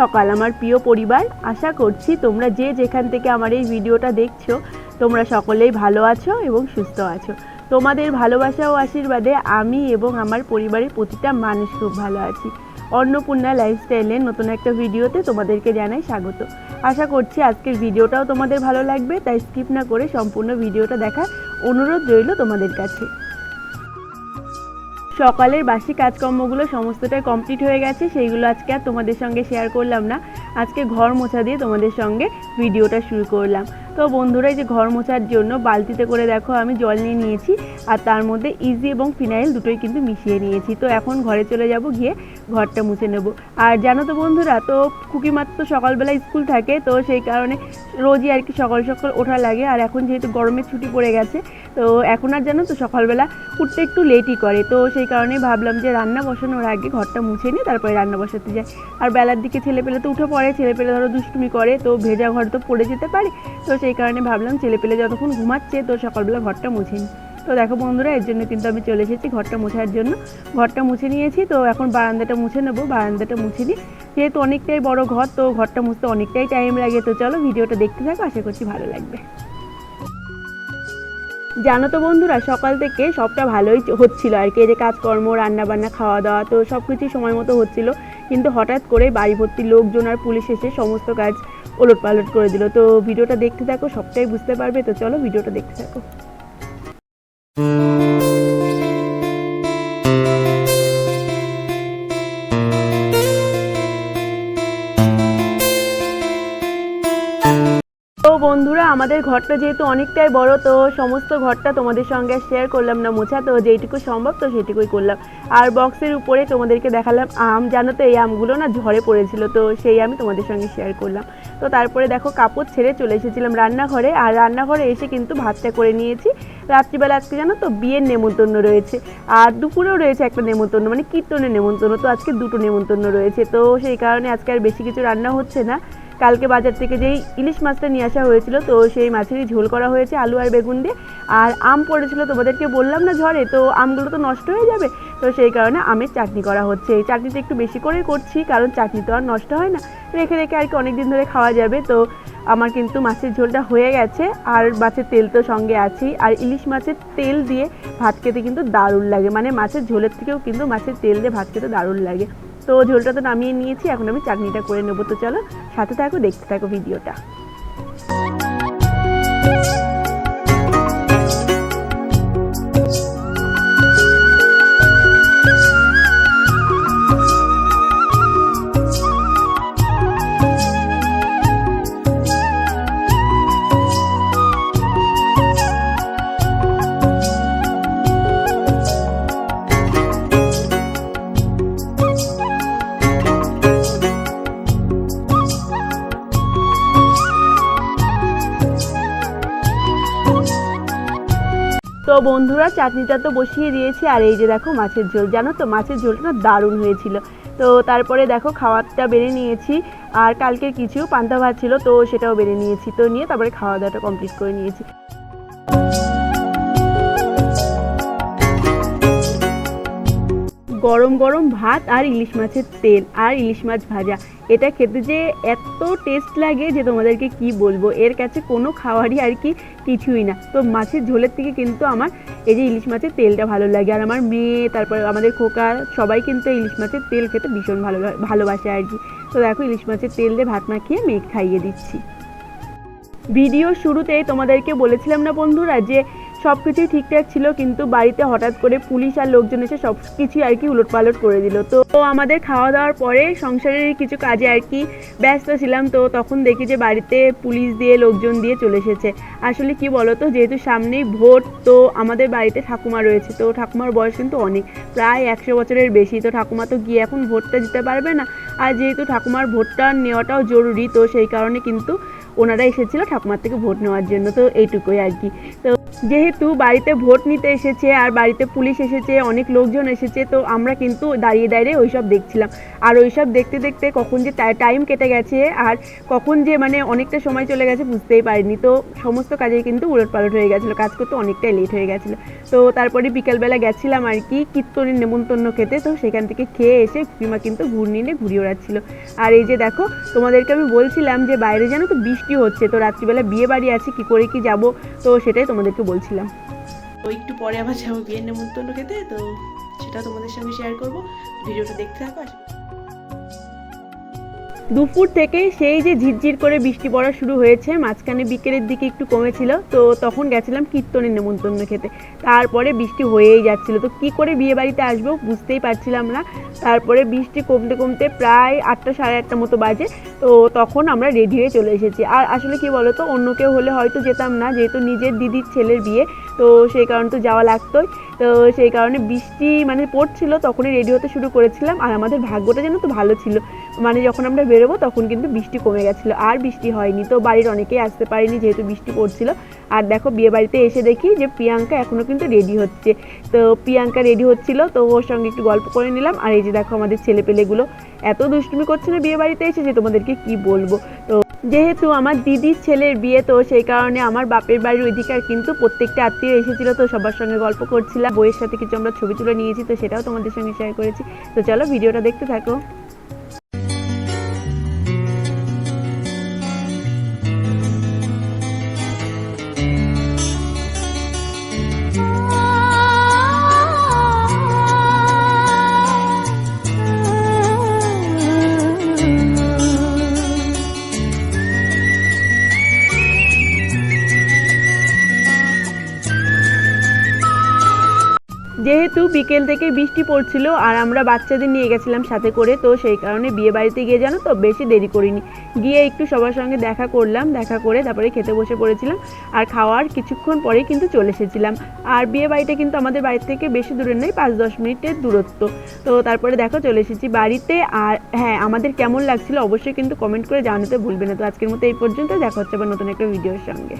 সকাল, আমার প্রিয় পরিবার। আশা করছি তোমরা যে যেখান থেকে আমার এই ভিডিওটা দেখছ, তোমরা সকলেই ভালো আছো এবং সুস্থ আছো। তোমাদের ভালোবাসা ও আশীর্বাদে আমি এবং আমার পরিবারের প্রতিটা মানুষ খুব ভালো আছি। অন্নপূর্ণা লাইফস্টাইলের নতুন একটা ভিডিওতে তোমাদেরকে জানাই স্বাগত। আশা করছি আজকের ভিডিওটাও তোমাদের ভালো লাগবে, তাই স্কিপ না করে সম্পূর্ণ ভিডিওটা দেখার অনুরোধ রইল তোমাদের কাছে। সকালের বাসি কাজকর্মগুলো সমস্তটাই কমপ্লিট হয়ে গেছে, সেইগুলো আজকে আর তোমাদের সঙ্গে শেয়ার করলাম না। আজকে ঘর মোছা দিয়ে তোমাদের সঙ্গে ভিডিওটা শুরু করলাম। তো বন্ধুরা যে ঘর মোছার জন্য বালতিতে করে দেখো আমি জল নিয়ে নিয়েছি, আর তার মধ্যে ইজি এবং ফিনাইল দুটোই কিন্তু মিশিয়ে নিয়েছি। তো এখন ঘরে চলে যাব গিয়ে ঘরটা মুছে নেব। আর জানো তো বন্ধুরা, তো কুকিমার তো সকালবেলা স্কুল থাকে, তো সেই কারণে রোজই আর কি সকাল সকাল ওঠা লাগে। আর এখন যেহেতু গরমের ছুটি পড়ে গেছে, তো এখন আর জানো তো সকালবেলা উঠতে একটু লেটই করে। তো সেই কারণে ভাবলাম যে রান্না বসানোর আগে ঘরটা মুছে নিয়ে তারপরে রান্না বসাতে যাই। আর বেলার দিকে ছেলে পেলে তো উঠে পড়ে ছেলে পেলে ধরো দুষ্টুমি করে, তো ভেজা ঘর তো পড়ে যেতে পারে। তো সেই কারণে ভাবলাম ছেলে পেলে যতক্ষণ ঘুমাচ্ছে, তো সকালবেলা ঘরটা মুছে নিই। তো দেখো বন্ধুরা, এর জন্য কিন্তু আমি চলে এসেছি ঘরটা মোছার জন্য। ঘরটা মুছে নিয়েছি, তো এখন বারান্দাটা মুছে নেব, বারান্দাটা মুছে নিই। যেহেতু অনেকটাই বড় ঘর, তো ঘরটা মুছতে অনেকটাই টাইম লাগে, তো চলো ভিডিওটা দেখতে থাকো, আশা করছি ভালো লাগবে। জানো তো বন্ধুরা, সকাল থেকে সবটা ভালোই হচ্ছিল আর কি যে কাজকর্ম রান্না বান্না খাওয়া দাওয়া তো সব কিছুই সময় মতো হচ্ছিল। কিন্তু হঠাৎ করে বাড়ি ভর্তি লোকজন আর পুলিশ এসে সমস্ত কাজ ওলট পালট করে দিল। তো ভিডিওটা দেখতে থাকো, সবটাই বুঝতে পারবে, তো চলো ভিডিওটা দেখতে থাকো। আমাদের ঘরটা যেহেতু অনেকটাই বড়, তো সমস্ত ঘরটা তোমাদের সঙ্গে শেয়ার করলাম না মোছা। তো যেইটুকু সম্ভব, তো সেটুকুই করলাম। আর বক্সের উপরে তোমাদেরকে দেখালাম আম, জানো তো এই আমগুলো না ঝরে পড়েছিল, তো সেই আমি তোমাদের সঙ্গে শেয়ার করলাম। তো তারপরে দেখো কাপড় ছেড়ে চলে এসেছিলাম রান্নাঘরে, আর রান্নাঘরে এসে কিন্তু ভাতটা করে নিয়েছি। রাত্রিবেলা আজকে জানো তো বিয়ের নেমন্তন্ন রয়েছে, আর দুপুরেও রয়েছে একটা নেমন্তন্ন মানে কীর্তনের নেমন্তন্ন, তো আজকে দুটো নেমন্তন্ন রয়েছে। তো সেই কারণে আজকে আর বেশি কিছু রান্না হচ্ছে না। কালকে বাজার থেকে যেই ইলিশ মাছটা নিয়ে আসা হয়েছিল, তো সেই মাছেরই ঝোল করা হয়েছে, আলু আর বেগুন দিয়ে। আর আম পড়েছিল, তোমাদেরকে বললাম না ঝড়ে, তো আমগুলো তো নষ্ট হয়ে যাবে। তো সেই কারণে আমের চাটনি করা হচ্ছে। এই চাটনিটা একটু বেশি করেই করছি, কারণ চাটনি তো আর নষ্ট হয় না। রেখে রেখে আর কি অনেক দিন ধরে খাওয়া যাবে, তো আমার কিন্তু মাছের ঝোলটা হয়ে গেছে। আর মাছের তেল তো সঙ্গে আছেই। আর ইলিশ মাছের তেল দিয়ে ভাত খেতে কিন্তু দারুণ লাগে। মানে মাছের ঝোলের থেকেও কিন্তু মাছের তেল দিয়ে ভাত খেতে দারুণ লাগে। তো ঝোলটা তো নামিয়ে নিয়েছি, এখন আমি চাটনিটা করে নেব। তো চলো সাথে থাকো, দেখতে থাকো ভিডিওটা। বন্ধুরা, চাটনিটা তো বসিয়ে দিয়েছি। আর এই যে দেখো মাছের ঝোল। জানো তো, মাছের ঝোলটা দারুণ হয়েছিল। তো তারপরে দেখো খাওয়ারটা বেড়ে নিয়েছি। আর কালকে কিছু পান্তা ভাত ছিল, তো সেটাও বেড়ে নিয়েছি। তো নিয়ে তারপরে খাওয়া দাওয়াটা কমপ্লিট করে নিয়েছি। গরম গরম ভাত আর ইলিশ মাছের তেল আর ইলিশ মাছ ভাজা। এটা খেতে যে এত টেস্ট লাগে যে তোমাদেরকে কি বলব? এর কাছে কোনো খাওয়ারই আর কি কিছুই না। তো মাছের ঝোলের থেকে কিন্তু আমার এই যে ইলিশ মাছের তেলটা ভালো লাগে। আর আমার মেয়ে, তারপর আমাদের খোকা, সবাই কিন্তু ইলিশ মাছের তেল খেতে ভীষণ ভালো ভালোবাসে আর কি। তো দেখো, ইলিশ মাছের তেল দিয়ে ভাত মাখিয়ে মেয়ে খাইয়ে দিচ্ছি। ভিডিও শুরুতেই তোমাদেরকে বলেছিলাম না বন্ধুরা যে সব কিছুই ঠিকঠাক ছিল, কিন্তু বাড়িতে হঠাৎ করে পুলিশ আর লোকজন এসে সব কিছুই আর কি উলটপালট করে দিল। তো আমাদের খাওয়া দাওয়ার পরে সংসারের কিছু কাজে আর কি ব্যস্ত ছিলাম, তো তখন দেখি যে বাড়িতে পুলিশ দিয়ে, লোকজন দিয়ে চলে এসেছে। আসলে কি বলতো, যেহেতু সামনেই ভোট, তো আমাদের বাড়িতে ঠাকুমা রয়েছে। তো ঠাকুমার বয়স কিন্তু অনেক, প্রায় একশো বছরের বেশি। তো ঠাকুমা তো গিয়ে এখন ভোটটা দিতে পারবে না। আর যেহেতু ঠাকুমার ভোটটা নেওয়াটাও জরুরি, তো সেই কারণে কিন্তু ওনারা এসেছিল ঠাকুমার থেকে ভোট নেওয়ার জন্য। তো এইটুকুই আর কি। তো যেহেতু বাড়িতে ভোট নিতে এসেছে আর বাড়িতে পুলিশ এসেছে, অনেক লোকজন এসেছে, তো আমরা কিন্তু দাঁড়িয়ে দাঁড়িয়ে ওইসব দেখছিলাম। আর ওইসব দেখতে দেখতে কখন যে টাইম কেটে গেছে আর কখন যে মানে অনেকটা সময় চলে গেছে বুঝতেই পারিনি। তো সমস্ত কাজে কিন্তু উলট পালট হয়ে গেছিল, কাজ করতে অনেকটাই লেট হয়ে গেছিল। তো তারপরে বিকেলবেলা গেছিলাম আর কি, কীর্তনের নেমন্তন্ন খেতে, তো সেখান থেকে খেয়ে এসে পিমা কিন্তু ঘূর্ণি নিয়ে ঘুরিয়ে ওড়াচ্ছিল। আর এই যে দেখো, তোমাদেরকে আমি বলছিলাম যে বাইরে যেন তো বৃষ্টি হচ্ছে, তো রাত্রিবেলা বিয়ে বাড়ি আছে, কি করে কি যাব? তো সেটাই তোমাদেরকে বলছিলাম। তো একটু পরে আবার যাব বিয়ের নেমন্তন্ন খেতে, তো সেটা তোমাদের সঙ্গে শেয়ার করব। ভিডিওটা দেখতে থাকো দুপুর থেকে সেই যে ঝিরঝির করে বৃষ্টি পড়া শুরু হয়েছে, মাঝখানে বিকেলের দিকে একটু কমেছিল, তো তখন গেছিলাম কীর্তনের নেমন্তন্ন খেতে। তারপরে বৃষ্টি হয়েই যাচ্ছিল। তো কি করে বিয়ে বাড়িতে আসব বুঝতেই পারছিলাম না। তারপরে বৃষ্টি কমতে কমতে প্রায় আটটা সাড়ে আটটা মতো বাজে, তো তখন আমরা রেডি হয়ে চলে এসেছি। আর আসলে কি বলতো, অন্য কেউ হলে হয়তো যেতাম না, যেহেতু নিজের দিদির ছেলের বিয়ে, তো সেই কারণে তো যাওয়া লাগতোই। তো সেই কারণে বৃষ্টি মানে পড়ছিল, তখনই রেডি হতে শুরু করেছিলাম। আর আমাদের ভাগ্যটা যেন তো ভালো ছিল। মানে যখন আমরা বেরোবো, তখন কিন্তু বৃষ্টি কমে গেছিল। আর বৃষ্টি হয়নি। তো বাড়ির অনেকেই আসতে পারেনি যেহেতু বৃষ্টি পড়ছিল। আর দেখো বিয়ে বাড়িতে এসে দেখি যে প্রিয়াঙ্কা এখনও কিন্তু রেডি হচ্ছে। তো প্রিয়াঙ্কা রেডি হচ্ছিল, তো ওর সঙ্গে একটু গল্প করে নিলাম। আর এই যে দেখো, আমাদের ছেলেপেলেগুলো এত দুষ্টুমি করছে না বিয়ে বাড়িতে এসে যে তোমাদেরকে কি বলব? তো যেহেতু আমার দিদির ছেলের বিয়ে, তো সেই কারণে আমার বাপের বাড়ির অধিকার কিন্তু প্রত্যেকটা আত্মীয় এসেছিল, তো সবার সঙ্গে গল্প করছিলাম। বইয়ের সাথে কিছু আমরা ছবি তুলে নিয়েছি, তো সেটাও তোমাদের সঙ্গে শেয়ার করেছি। তো চলো, ভিডিওটা দেখতে থাকো। যেহেতু বিকেল থেকে বৃষ্টি পড়ছিল আর আমরা বাচ্চাদের নিয়ে গেছিলাম সাথে করে, তো সেই কারণে বিয়ে বাড়িতে গিয়ে জানো তো বেশি দেরি করিনি। গিয়ে একটু সবার সঙ্গে দেখা করলাম, দেখা করে তারপরে খেতে বসে পড়েছিলাম আর খাওয়ার কিছুক্ষণ পরেই কিন্তু চলে এসেছিলাম। আর বিয়ে বাড়িটা কিন্তু আমাদের বাড়ি থেকে বেশি দূরে নেই পাঁচ দশ মিনিটের দূরত্ব। তো তারপরে দেখো চলে এসেছি বাড়িতে আর হ্যাঁ আমাদের কেমন লাগছিল অবশ্যই কিন্তু কমেন্ট করে জানাতে ভুলবে না। তো আজকের মতো এই পর্যন্ত, দেখা হচ্ছে আবার নতুন একটা ভিডিওর সঙ্গে।